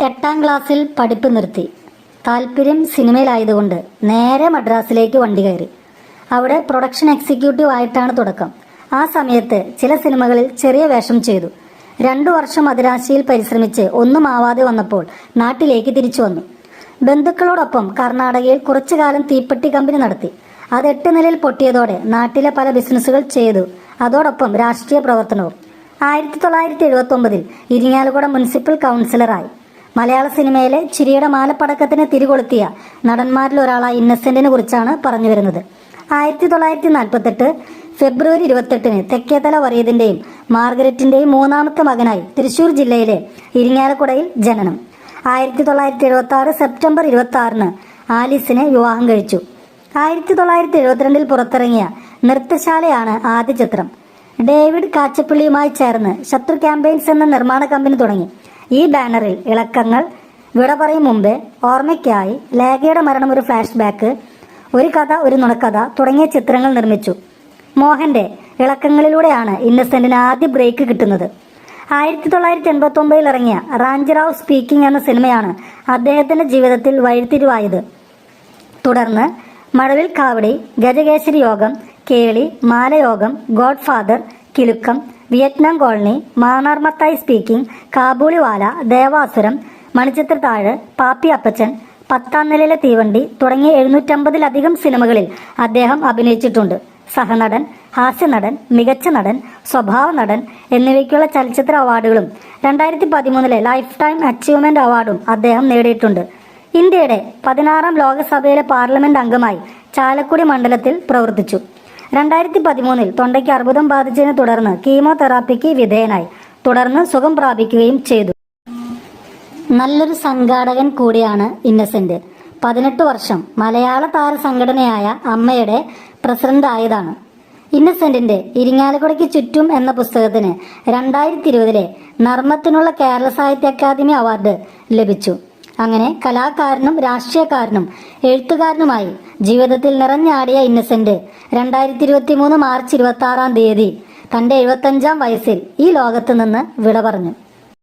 എട്ടാം ക്ലാസ്സിൽ പഠിപ്പ് നിർത്തി. താല്പര്യം സിനിമയിലായതുകൊണ്ട് നേരെ മദ്രാസിലേക്ക് വണ്ടി കയറി. അവിടെ പ്രൊഡക്ഷൻ എക്സിക്യൂട്ടീവ് ആയിട്ടാണ് തുടക്കം. ആ സമയത്ത് ചില സിനിമകളിൽ ചെറിയ വേഷം ചെയ്തു. രണ്ടു വർഷം മദ്രാശിയിൽ പരിശ്രമിച്ച് ഒന്നും ആവാതെ വന്നപ്പോൾ നാട്ടിലേക്ക് തിരിച്ചു വന്നു. ബന്ധുക്കളോടൊപ്പം കർണാടകയിൽ കുറച്ചു കാലം തീപ്പെട്ടി കമ്പനി നടത്തി. അത് എട്ട് നിലയിൽ പൊട്ടിയതോടെ നാട്ടിലെ പല ബിസിനസ്സുകൾ ചെയ്തു. അതോടൊപ്പം രാഷ്ട്രീയ പ്രവർത്തനവും. ആയിരത്തി തൊള്ളായിരത്തി എഴുപത്തി ഒമ്പതിൽ ഇരിങ്ങാലക്കുട മുനിസിപ്പൽ കൗൺസിലറായി. മലയാള സിനിമയിലെ ചിരിയുടെ മാലപ്പടക്കത്തിന് തിരികൊളുത്തിയ നടന്മാരിൽ ഒരാളായ ഇന്നസെന്റിനെ കുറിച്ചാണ് പറഞ്ഞു വരുന്നത്. ആയിരത്തി തൊള്ളായിരത്തി നാൽപ്പത്തെട്ട് ഫെബ്രുവരി ഇരുപത്തെട്ടിന് തെക്കേതല വറിയതിന്റെയും മാർഗരറ്റിന്റെയും മൂന്നാമത്തെ മകനായി തൃശൂർ ജില്ലയിലെ ഇരിങ്ങാലക്കുടയിൽ ജനനം. ആയിരത്തി തൊള്ളായിരത്തി എഴുപത്തി ആറ് സെപ്റ്റംബർ ഇരുപത്തി ആറിന് ആലിസിനെ വിവാഹം കഴിച്ചു. ആയിരത്തി തൊള്ളായിരത്തി എഴുപത്തിരണ്ടിൽ പുറത്തിറങ്ങിയ നൃത്തശാലയാണ് ആദ്യ ചിത്രം. ഡേവിഡ് കാച്ചപ്പള്ളിയുമായി ചേർന്ന് ശത്രു ക്യാമ്പയിൻസ് എന്ന നിർമ്മാണ കമ്പനി തുടങ്ങി. ഈ ബാനറിൽ ഇളക്കങ്ങൾ വിട പറയും മുമ്പേ ഓർമ്മയ്ക്കായി ലേഖയുടെ മരണം ഒരു ഫ്ലാഷ് ബാക്ക് ഒരു കഥ ഒരു നുണക്കഥ തുടങ്ങിയ ചിത്രങ്ങൾ നിർമ്മിച്ചു. മോഹന്റെ ഇളക്കങ്ങളിലൂടെയാണ് ഇന്നസെന്റിന് ആദ്യ ബ്രേക്ക് കിട്ടുന്നത്. ആയിരത്തി തൊള്ളായിരത്തി എൺപത്തി ഒമ്പതിൽ ഇറങ്ങിയ റാഞ്ചിറാവ് സ്പീക്കിംഗ് എന്ന സിനിമയാണ് അദ്ദേഹത്തിന്റെ ജീവിതത്തിൽ വഴിത്തിരിവായത്. തുടർന്ന് Mazhavil Kavadi Gajakesari Yogam Keli Malayogam godfather Kilukkam Vietnam colony Mannar Mathai speaking Kabooliwala Devasuram Manichitrathazhu Pappi Appachan പത്താം നിലയിലെ തീവണ്ടി തുടങ്ങിയ എഴുന്നൂറ്റമ്പതിലധികം സിനിമകളിൽ അദ്ദേഹം അഭിനയിച്ചിട്ടുണ്ട്. സഹനടൻ ഹാസ്യനടൻ മികച്ച നടൻ സ്വഭാവ നടൻ എന്നിവയ്ക്കുള്ള ചലച്ചിത്ര അവാർഡുകളും രണ്ടായിരത്തി പതിമൂന്നിലെ ലൈഫ് ടൈം അച്ചീവ്മെന്റ് അവാർഡും അദ്ദേഹം നേടിയിട്ടുണ്ട്. ഇന്ത്യയുടെ പതിനാറാം ലോകസഭയിലെ പാർലമെന്റ് അംഗമായി ചാലക്കുടി മണ്ഡലത്തിൽ പ്രവർത്തിച്ചു. രണ്ടായിരത്തി പതിമൂന്നിൽ തൊണ്ടയ്ക്ക് അർബുദം ബാധിച്ചതിനെ തുടർന്ന് കീമോതെറാപ്പിക്ക് വിധേയനായി. തുടർന്ന് സുഖം പ്രാപിക്കുകയും ചെയ്തു. നല്ലൊരു സംഘാടകൻ കൂടിയാണ് ഇന്നസെന്റ്. പതിനെട്ട് വർഷം മലയാള താര സംഘടനയായ അമ്മയുടെ പ്രസിഡന്റ് ആയതാണ് ഇന്നസെന്റിന്റെ ഇരിങ്ങാലക്കുടയ്ക്ക് ചുറ്റും എന്ന പുസ്തകത്തിന് രണ്ടായിരത്തി ഇരുപതിലെ നർമ്മത്തിനുള്ള കേരള സാഹിത്യ അക്കാദമി അവാർഡ് ലഭിച്ചു. അങ്ങനെ കലാകാരനും രാഷ്ട്രീയക്കാരനും എഴുത്തുകാരനുമായി ജീവിതത്തിൽ നിറഞ്ഞാടിയ ഇന്നസെന്റ് രണ്ടായിരത്തി ഇരുപത്തി മൂന്ന് മാർച്ച് ഇരുപത്തി ആറാം തീയതി തന്റെ എഴുപത്തഞ്ചാം വയസ്സിൽ ഈ ലോകത്ത് നിന്ന് വിട പറഞ്ഞു.